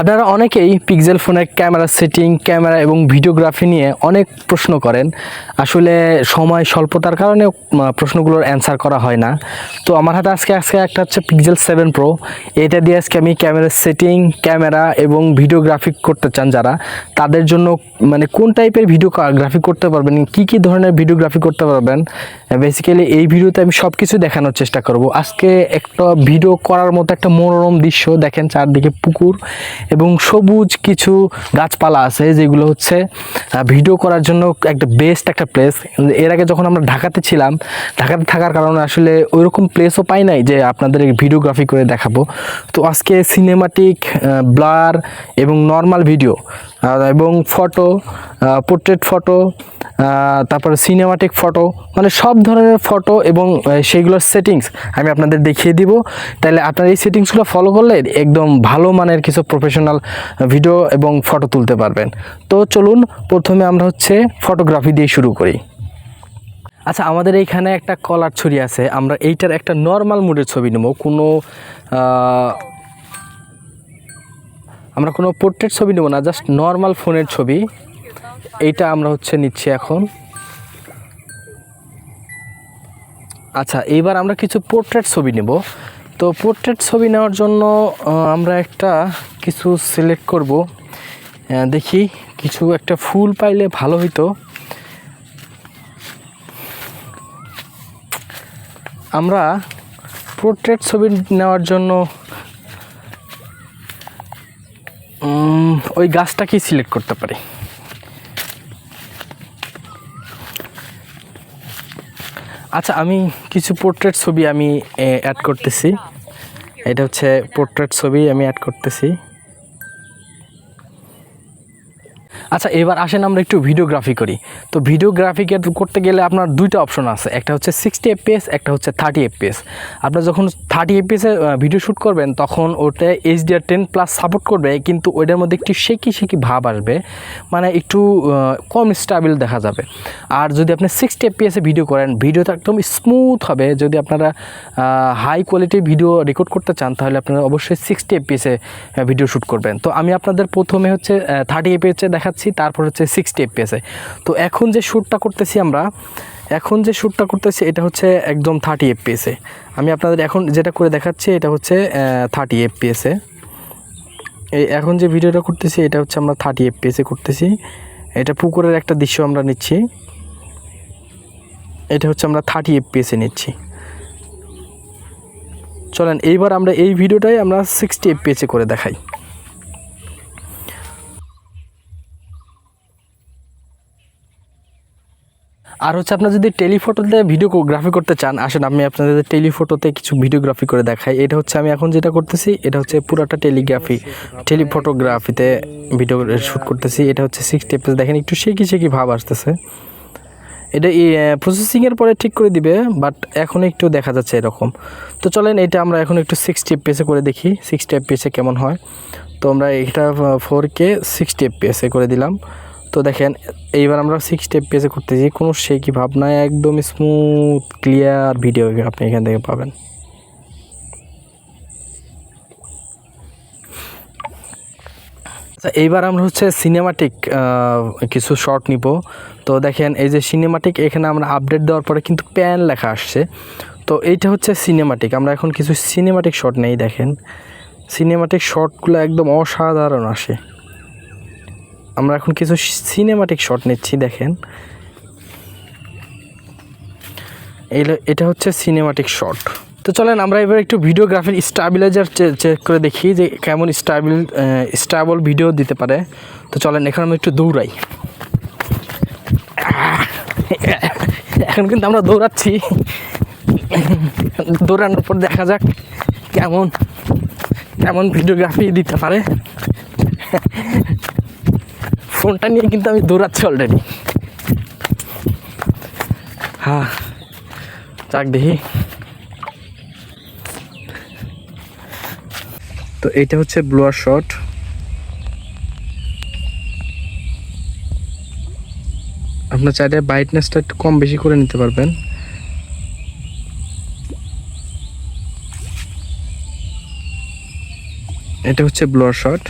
আপনারা অনেকেই পিক্সেল ফোনের ক্যামেরা সেটিং ক্যামেরা এবং ভিডিওগ্রাফি নিয়ে অনেক প্রশ্ন করেন। আসলে সময় স্বল্পতার কারণে প্রশ্নগুলোর অ্যান্সার করা হয় না। তো আমার হাতে আজকে আজকে একটা হচ্ছে পিক্সেল সেভেন প্রো এটা দিয়ে আজকে আমি ক্যামেরা সেটিং ক্যামেরা এবং ভিডিওগ্রাফি করতে চান যারা, তাদের জন্য মানে কোন টাইপের ভিডিও গ্রাফি করতে পারবেন, কি কি ধরনের ভিডিওগ্রাফি করতে পারবেন বেসিক্যালি এই ভিডিওতে আমি সব কিছু দেখানোর চেষ্টা করব। আজকে একটা ভিডিও করার মতো একটা মনোরম দৃশ্য, দেখেন চারদিকে পুকুর এবং সবুজ কিছু গাছপালা আছে যেগুলো হচ্ছে ভিডিও করার জন্য একটা বেস্ট একটা প্লেস এর আগে যখন আমরা ঢাকাতে ছিলাম, ঢাকাতে থাকার কারণে আসলে ওইরকম প্লেসও পাই নাই যে আপনাদের ভিডিওগ্রাফি করে দেখাবো। তো আজকে সিনেমাটিক ব্লার এবং নর্মাল ভিডিও এবং ফটো পোর্ট্রেট ফটো তারপরে সিনেমাটিক ফটো মানে সব ধরনের ফটো এবং সেইগুলোর সেটিংস আমি আপনাদের দেখিয়ে দিব। তাহলে আপনার এই সেটিংসগুলো ফলো করলে একদম ভালো মানের কিছু প্রফেশনাল ভিডিও এবং ফটো তুলতে পারবেন। তো চলুন, প্রথমে আমরা হচ্ছে ফটোগ্রাফি দিয়ে শুরু করি। আচ্ছা আমাদের এইখানে একটা কলার ছড়ি আছে। আমরা এইটার একটা নর্মাল মুডের ছবি নেব। কোনো আমরা কোনো পোর্ট্রেট ছবি নেব না জাস্ট নর্মাল ফোনের ছবি। এইটা আমরা হচ্ছে নিচ্ছি এখন। আচ্ছা এইবার আমরা কিছু পোর্ট্রেট ছবি নেব। তো পোর্ট্রেট ছবি নেওয়ার জন্য আমরা একটা কিছু সিলেক্ট করব। দেখি, কিছু একটা ফুল পাইলে ভালো হইতো। আমরা পোর্ট্রেট ছবি নেওয়ার জন্য ওই গাছটাকেই সিলেক্ট করতে পারি। আচ্ছা আমি কিছু পোর্ট্রেট ছবি আমি অ্যাড করতেছি। এটা হচ্ছে পোর্ট্রেট ছবি আমি অ্যাড করতেছি। আচ্ছা এবার আসেন আমরা একটু ভিডিওগ্রাফি করি। তো ভিডিওগ্রাফি করতে গেলে আপনার দুইটা অপশন আছে। একটা হচ্ছে সিক্সটি এফপিএস একটা হচ্ছে থার্টি এফপিএস আপনার যখন থার্টি এফপিএসে ভিডিও শ্যুট করবেন, তখন ওটা এইচডিআর টেন প্লাস সাপোর্ট করবে, কিন্তু ওইটার মধ্যে একটু শেকি শেকি ভাব আসবে। মানে একটু কম স্টাবিল দেখা যাবে। আর যদি আপনি সিক্সটি এফপিএসে ভিডিও করেন ভিডিওটা একদম স্মুথ হবে। যদি আপনারা হাই কোয়ালিটির ভিডিও রেকর্ড করতে চান, তাহলে আপনারা অবশ্যই সিক্সটি এফপিএসে ভিডিও শ্যুট করবেন। তো আমি আপনাদের প্রথমে হচ্ছে থার্টি এফপিএসে দেখাচ্ছি। তারপর হচ্ছে সিক্সটি এফপিএসে তো এখন যে শ্যুটটা করতেছি আমরা, এখন যে শ্যুটটা করতেছি এটা হচ্ছে একদম থার্টি এফপিএসে আমি আপনাদের এখন যেটা করে দেখাচ্ছি, এটা হচ্ছে থার্টি এফপিএসে এই এখন যে ভিডিওটা করতেছি, এটা হচ্ছে আমরা থার্টি এফপিএসে করতেছি। এটা পুকুরের একটা দৃশ্য আমরা নিচ্ছি। এটা হচ্ছে আমরা থার্টি এফপিএসে নিচ্ছি। চলেন, এইবার আমরা এই ভিডিওটাই আমরা সিক্সটি এফপিএসে করে দেখাই। আর হচ্ছে আপনার যদি টেলিফটোতে ভিডিওগ্রাফি করতে চান, আসেন, আমি আপনাদের টেলিফটোতে কিছু ভিডিওগ্রাফি করে দেখাই। এটা হচ্ছে আমি এখন যেটা করতেছি, এটা হচ্ছে পুরাটা টেলিগ্রাফি টেলিফটোগ্রাফিতে ভিডিও শ্যুট করতেছি। এটা হচ্ছে সিক্সটি এফপিএস দেখেন, একটু শেকি শেকি ভাব আসতেছে। এটা প্রসেসিংয়ের পরে ঠিক করে দিবে বাট এখন একটু দেখা যাচ্ছে এরকম। তো চলেন, এটা আমরা এখন একটু সিক্সটি এফপিএসে করে দেখি সিক্সটি এফপিএসে কেমন হয়। তো আমরা এটা ফোর কে সিক্সটি এফপিএসে করে দিলাম। তো দেখেন, এইবার আমরা সিক্সটি এফপিএসে করতেছি কোনো সে কি ভাবনা একদম স্মুথ ক্লিয়ার ভিডিও আপনি এখান থেকে পাবেন। আচ্ছা এইবার আমরা হচ্ছে সিনেমাটিক কিছু শর্ট নিব। তো দেখেন, এই যে সিনেমাটিক এখানে আমরা আপডেট দেওয়ার পরে কিন্তু প্যান লেখা আসছে। তো এইটা হচ্ছে সিনেমাটিক আমরা এখন কিছু সিনেমাটিক শট নেই, দেখেন। সিনেমাটিক শটগুলো একদম অসাধারণ আসে। আমরা এখন কিছু সিনেমাটিক শট নিচ্ছি, দেখেন। এটা হচ্ছে সিনেমাটিক শট তো চলেন, আমরা এবার একটু ভিডিওগ্রাফির স্টাবিলাইজার চেক করে দেখি যে কেমন স্টাবিল স্টাবল ভিডিও দিতে পারে। তো চলেন, এখন আমরা একটু দৌড়াই। এখন কিন্তু আমরা দৌড়াচ্ছি। দৌড়ানোর পর দেখা যাক কেমন কেমন ভিডিওগ্রাফি দিতে পারে। ফোনটা নিয়ে কিন্তু আমি দৌড়াচ্ছি অলরেডি হ্যাঁ যাক দেখি। তো এটা হচ্ছে ব্লোয়ার শট আপনার চাইলে ব্রাইটনেসটা একটু কম বেশি করে নিতে পারবেন। এটা হচ্ছে ব্লোয়ার শট